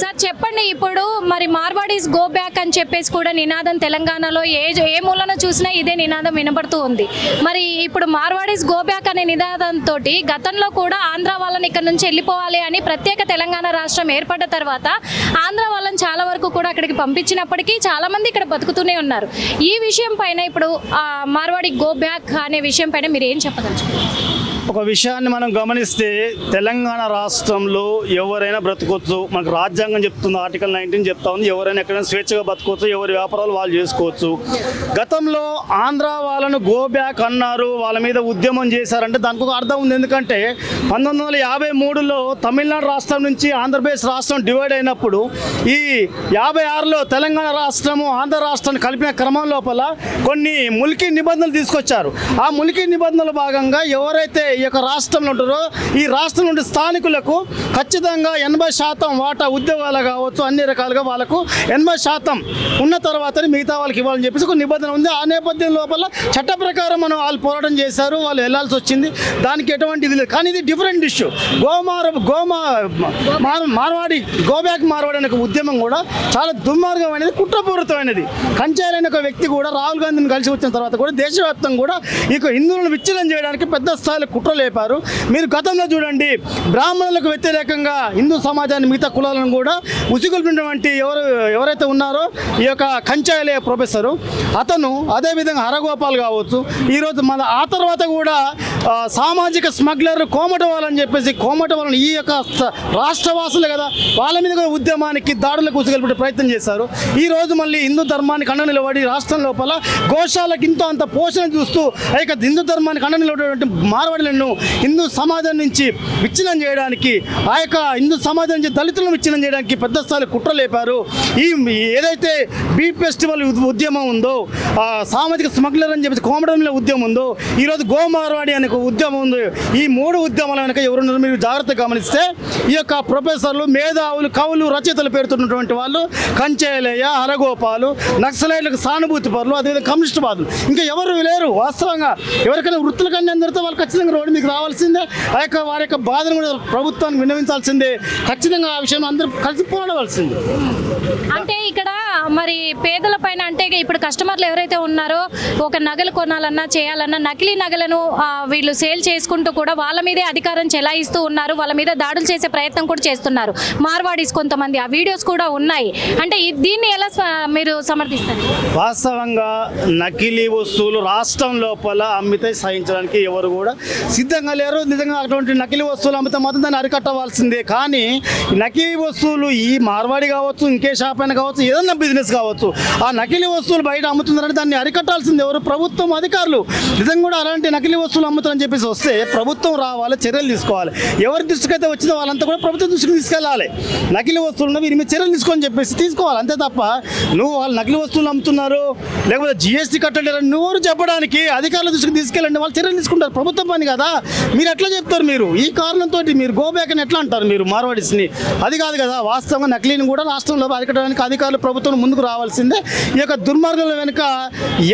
Sir చెప్పండి ఇప్పుడు మరి మార్వాడీస్ గో బ్యాక్ అని చెప్పేసి కూడా నినాదం తెలంగాణలో ఏ ఏ మూలన చూసినా ఇదే నినాదం వినబడుతూ ఉంది. మరి ఇప్పుడు మార్వాడీస్ గో బ్యాక్ అనే నినాదంతో గతంలో కూడా ఆంధ్ర వాళ్ళని ఇక్కడ నుంచి వెళ్ళిపోవాలి అని ప్రత్యేక తెలంగాణ రాష్ట్రం ఏర్పడ్డ తర్వాత ఆంధ్ర వాళ్ళని చాలా వరకు కూడా అక్కడికి పంపించినప్పటికీ చాలా మంది ఇక్కడ బతుకుతూనే ఉన్నారు. ఈ విషయం పైన ఇప్పుడు మార్వాడి గో బ్యాక్ అనే విషయం పైన మీరు ఏం చెప్పదలుచుకున్నారు ఒక విషయాన్ని మనం గమనిస్తే తెలంగాణ రాష్ట్రంలో ఎవరైనా బ్రతకొచ్చు మనకు రాజ్యాంగం చెప్తుంది ఆర్టికల్ నైన్టీన్ చెప్తా ఉంది ఎవరైనా ఎక్కడైనా స్వేచ్ఛగా బతకొచ్చు ఎవరి వ్యాపారాలు వాళ్ళు చేసుకోవచ్చు. గతంలో ఆంధ్ర వాళ్ళను గో బ్యాక్ అన్నారు వాళ్ళ మీద ఉద్యమం చేశారంటే దానికి ఒక అర్థం ఉంది. ఎందుకంటే పంతొమ్మిది వందల యాభై మూడులో తమిళనాడు రాష్ట్రం నుంచి ఆంధ్రప్రదేశ్ రాష్ట్రం డివైడ్ అయినప్పుడు ఈ యాభై ఆరులో తెలంగాణ రాష్ట్రము ఆంధ్ర రాష్ట్రాన్ని కలిపిన క్రమం లోపల కొన్ని ములికి నిబంధనలు తీసుకొచ్చారు. ఆ ములికి నిబంధనల భాగంగా ఎవరైతే ఈ యొక్క రాష్ట్రంలో ఉంటారో. ఈ రాష్ట్రం నుండి స్థానికులకు ఖచ్చితంగా ఎనభై శాతం వాటా ఉద్యోగాలు కావచ్చు అన్ని రకాలుగా వాళ్ళకు ఎనభై శాతం ఉన్న తర్వాతనే మిగతా వాళ్ళకి ఇవ్వాలని చెప్పేసి ఒక నిబంధన ఉంది. ఆ నేపథ్యం లోపల చట్ట ప్రకారం మనం వాళ్ళు పోరాటం చేశారు వాళ్ళు వెళ్ళాల్సి వచ్చింది. దానికి ఎటువంటి ఇది లేదు. కానీ ఇది డిఫరెంట్ ఇష్యూ గోమార గోమా మార్వాడి గోబ్యాక్ మార్వాడి అనే ఒక ఉద్యమం కూడా చాలా దుర్మార్గమైనది కుట్రపూరితమైనది. కంచాలైన ఒక వ్యక్తి కూడా రాహుల్ గాంధీని కలిసి వచ్చిన తర్వాత కూడా దేశవ్యాప్తంగా కూడా ఇక హిందువులను విచ్ఛిన్నం చేయడానికి పెద్ద స్థాయిలో కుట్ర లేపారు. మీరు గతంలో చూడండి బ్రాహ్మణులకు వ్యతిరేకంగా హిందూ సమాజాన్ని మిగతా కులాలను కూడా ఉసిగొల్పినటువంటి ఎవరు ఎవరైతే ఉన్నారో ఈ యొక్క కంచాలయ ప్రొఫెసరు అతను అదేవిధంగా హరగోపాల్ కావచ్చు ఈరోజు మన ఆ తర్వాత కూడా సామాజిక స్మగ్లర్ కోమట వాళ్ళని చెప్పేసి కోమట వాళ్ళని ఈ యొక్క రాష్ట్ర వాసులు కదా వాళ్ళ మీద కూడా ఉద్యమానికి దాడులకు ఉసిగొల్పే ప్రయత్నం చేశారు. ఈ రోజు మళ్ళీ హిందూ ధర్మాన్ని కండ నిలబడి రాష్ట్రం లోపల గోశాలకు ఇంత అంత పోషణ చూస్తూ ఆ యొక్క హిందూ ధర్మాన్ని కండ నిలబడేటువంటి మార్వాడులను హిందూ సమాజం నుంచి విచ్ఛిన్నం చేయడానికి ఆ యొక్క హిందూ సమాజం నుంచి దళితులను విచ్ఛిన్నం చేయడానికి పెద్ద స్థాయిలో కుట్ర లేపారు. ఈ ఏదైతే బీ ఫెస్టివల్ ఉద్యమం ఉందో సామాజిక స్మగ్లర్ అని చెప్పేసి కోమడంలో ఉద్యమం ఉందో ఈరోజు గోమార్వాడి అనే ఒక ఉద్యమం ఉంది. ఈ మూడు ఉద్యమాల వెనక ఎవరున్నారు మీరు జాగ్రత్తగా గమనిస్తే ఈ యొక్క ప్రొఫెసర్లు మేధావులు కవులు రచయితలు పేరుతున్నటువంటి వాళ్ళు కంచేలయ్య హరగోపాలు నక్సలైట్లకు సానుభూతి పరులు అదేవిధంగా కమ్యూనిస్ట్ బాధలు. ఇంకా ఎవరు లేరు వాస్తవంగా ఎవరికైనా వృత్తుల కన్నా అందరితో వాళ్ళు ఖచ్చితంగా కూడా మీకు రావాల్సిందే. ఆ యొక్క వారి యొక్క బాధను కూడా ప్రభుత్వానికి విన్నవించాల్సిందే. ఖచ్చితంగా ఆ విషయం అందరూ కలిసి పోరాడవలసిందే. అంటే ఇక్కడ మరి పేదల అంతేగా ఇప్పుడు కస్టమర్లు ఎవరైతే ఉన్నారో ఒక నగలు కొనాలన్నా చేయాలన్నా నకిలీ నగలను వీళ్ళు సేల్ చేసుకుంటూ కూడా వాళ్ళ మీదే అధికారం చెలాయిస్తూ ఉన్నారు. వాళ్ళ మీద దాడులు చేసే ప్రయత్నం కూడా చేస్తున్నారు. మార్వాడీస్ కొంతమంది. ఆ వీడియోస్ కూడా ఉన్నాయి. అంటే దీన్ని ఎలా మీరు సమర్థిస్తారు? వాస్తవంగా నకిలీ వస్తువులు రాష్ట్రం లోపల అమ్మితే సహించడానికి ఎవరు కూడా సిద్ధంగా లేరు. నిజంగా అటువంటి నకిలీ వస్తువులు అమ్మితే మాత్రం దాన్ని అరికట్టవలసిందే. కానీ నకిలీ వస్తువులు ఈ మార్వాడి కావచ్చు ఇంకే షాప్ అయినా కావచ్చు ఏదన్నా బిజినెస్ కావచ్చు ఆ నకిలీ వస్తువులు బయట అమ్ముతున్నారని దాన్ని అరికట్టాల్సింది. ఎవరు ప్రభుత్వం అధికారులు నిజంగా కూడా అలాంటి నకిలీ వస్తువులు అమ్ముతారని చెప్పేసి వస్తే ప్రభుత్వం రావాలి చర్యలు తీసుకోవాలి. ఎవరి దృష్టికి అయితే వచ్చిందో వాళ్ళంతా కూడా ప్రభుత్వం దృష్టికి తీసుకెళ్ళాలి. నకిలీ వస్తువులు వీరి మీద చర్యలు తీసుకొని చెప్పేసి తీసుకోవాలి. అంతే తప్ప నువ్వు వాళ్ళు నకిలీ వస్తువులు అమ్ముతున్నారు లేకపోతే జిఎస్టీ కట్టలేరు నువ్వు చెప్పడానికి అధికారుల దృష్టికి తీసుకెళ్ళండి వాళ్ళు చర్యలు తీసుకుంటారు. ప్రభుత్వం పని కదా. మీరు ఎట్లా చెప్తారు మీరు? ఈ కారణంతో మీరు గో బ్యాక్ అని ఎట్లా అంటారు మీరు మార్వాడిస్ని? అది కాదు కదా. వాస్తవంగా నకిలీని కూడా రాష్ట్రంలో అరికట్టడానికి అధికారులు ప్రభుత్వం ముందుకు రావాల్సిందే. ఈ యొక్క దుర్మార్గుల వెనుక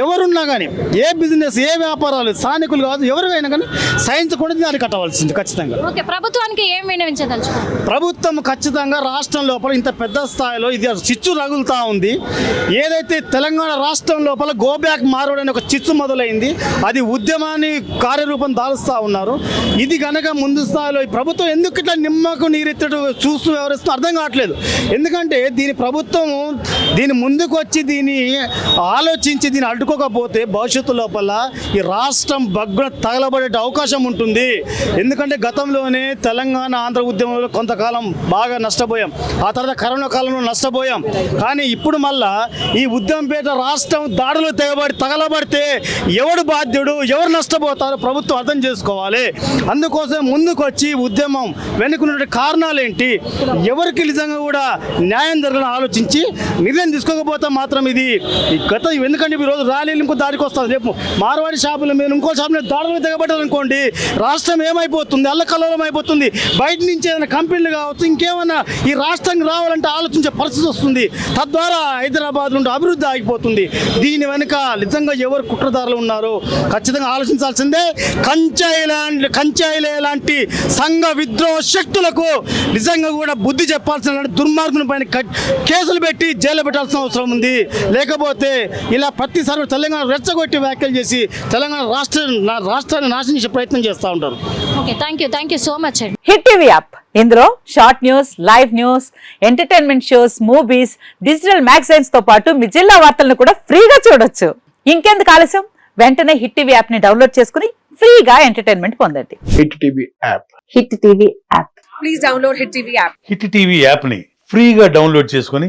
ఎవరున్నా కానీ ఏ బిజినెస్ ఏ వ్యాపారాలు స్థానికులు కాదు ఎవరికైనా కానీ సహించకుండా దీన్ని అరికట్టవలసింది ఖచ్చితంగా. ఓకే ప్రభుత్వానికి ఏం ప్రభుత్వం ఖచ్చితంగా రాష్ట్రం లోపల ఇంత పెద్ద స్థాయిలో ఇది చిచ్చు రగులుతా ఉంది. ఏదైతే తెలంగాణ రాష్ట్రం లోపల గో బ్యాక్ మారడం ఒక చిచ్చు మొదలైంది అది ఉద్యమాన్ని కార్యరూపం దాలుస్తూ ఉన్నారు. ఇది కనుక ముందు స్థాయిలో ప్రభుత్వం ఎందుకు ఇట్లా నిమ్మకు నీరెత్తడు చూస్తూ వ్యవహరిస్తుందో అర్థం కావట్లేదు. ఎందుకంటే దీని ప్రభుత్వం దీని ముందుకు వచ్చి దీన్ని ఆలోచించి దీన్ని అడ్డుకోకపోతే భవిష్యత్తు లోపల ఈ రాష్ట్రం బగ్గున తగలబడే అవకాశం ఉంటుంది. ఎందుకంటే గతంలోనే తెలంగాణ ఆంధ్ర ఉద్యమంలో కొంతకాలం బాగా నష్టపోయాం. ఆ తర్వాత కరోనా కాలంలో నష్టపోయాం. కానీ ఇప్పుడు మళ్ళా ఈ ఉద్యమంపేట రాష్ట్రం దాడులు తెగబడి తగలబడితే ఎవడు బాధ్యుడు ఎవరు నష్టపోతారు ప్రభుత్వం అర్థం చేసుకోవాలి. అందుకోసం ముందుకు వచ్చి ఉద్యమం వెనుకున్న కారణాలు ఏంటి ఎవరికి నిజంగా కూడా న్యాయం జరగాలని ఆలోచించి నిర్ణయం తీసుకోకపోతే మాత్రం ఇది ఈ గత ఎందుకంటే ఈరోజు రోజు ర్యాలీలు ఇంకో దారికి వస్తుంది. రేపు మార్వాడి షాపుల మీద ఇంకో షాపు మీద దాడులు దిగబడ్డారు అనుకోండి రాష్ట్రం ఏమైపోతుంది? అల్లకల్లోలం అయిపోతుంది. బయట నుంచి ఏదైనా కంపెనీలు కావచ్చు ఇంకేమైనా ఈ రాష్ట్రానికి రావాలంటే ఆలోచించే పరిస్థితి వస్తుంది. తద్వారా హైదరాబాద్ నుండి అభివృద్ధి ఆగిపోతుంది. దీని వెనుక నిజంగా ఎవరు కుట్రదారులు ఉన్నారో ఖచ్చితంగా ఆలోచించాల్సిందే. కంచాయిలాంటి కంచాయిలే లాంటి సంఘ విద్రోహ శక్తులకు నిజంగా కూడా బుద్ధి చెప్పాల్సిన దుర్మార్గుని పైన కట్- కేసులు పెట్టి జైలు పెట్టాల్సిన అవసరం ఉంది. లేకపోతే ఇలా ప్రతిసారి తెలంగాణ రెచ్చగొట్టి వ్యాఖ్యలు చేసి తెలంగాణ రాష్ట్ర నా రాష్ట్రాన్ని నాశనం చేసే ప్రయత్నం చేస్తూ ఉంటారు. Okay thank you thank you so much hit TV app. ఇందులో short news live news entertainment shows movies digital మ్యాగజైన్స్తో పాటు మీ జిల్లా వార్తలను కూడా ఫ్రీగా చూడొచ్చు. ఇంకెందుకు ఆలస్యం? వెంటనే హిట్ టీవీ యాప్ని డౌన్లోడ్ చేసుకుని ఫ్రీగా ఎంటర్టైన్మెంట్ పొందండి. Hit TV app. Hit TV app. Please download Hit TV app. Hit TV యాప్ని ఫ్రీగా డౌన్లోడ్ చేసుకొని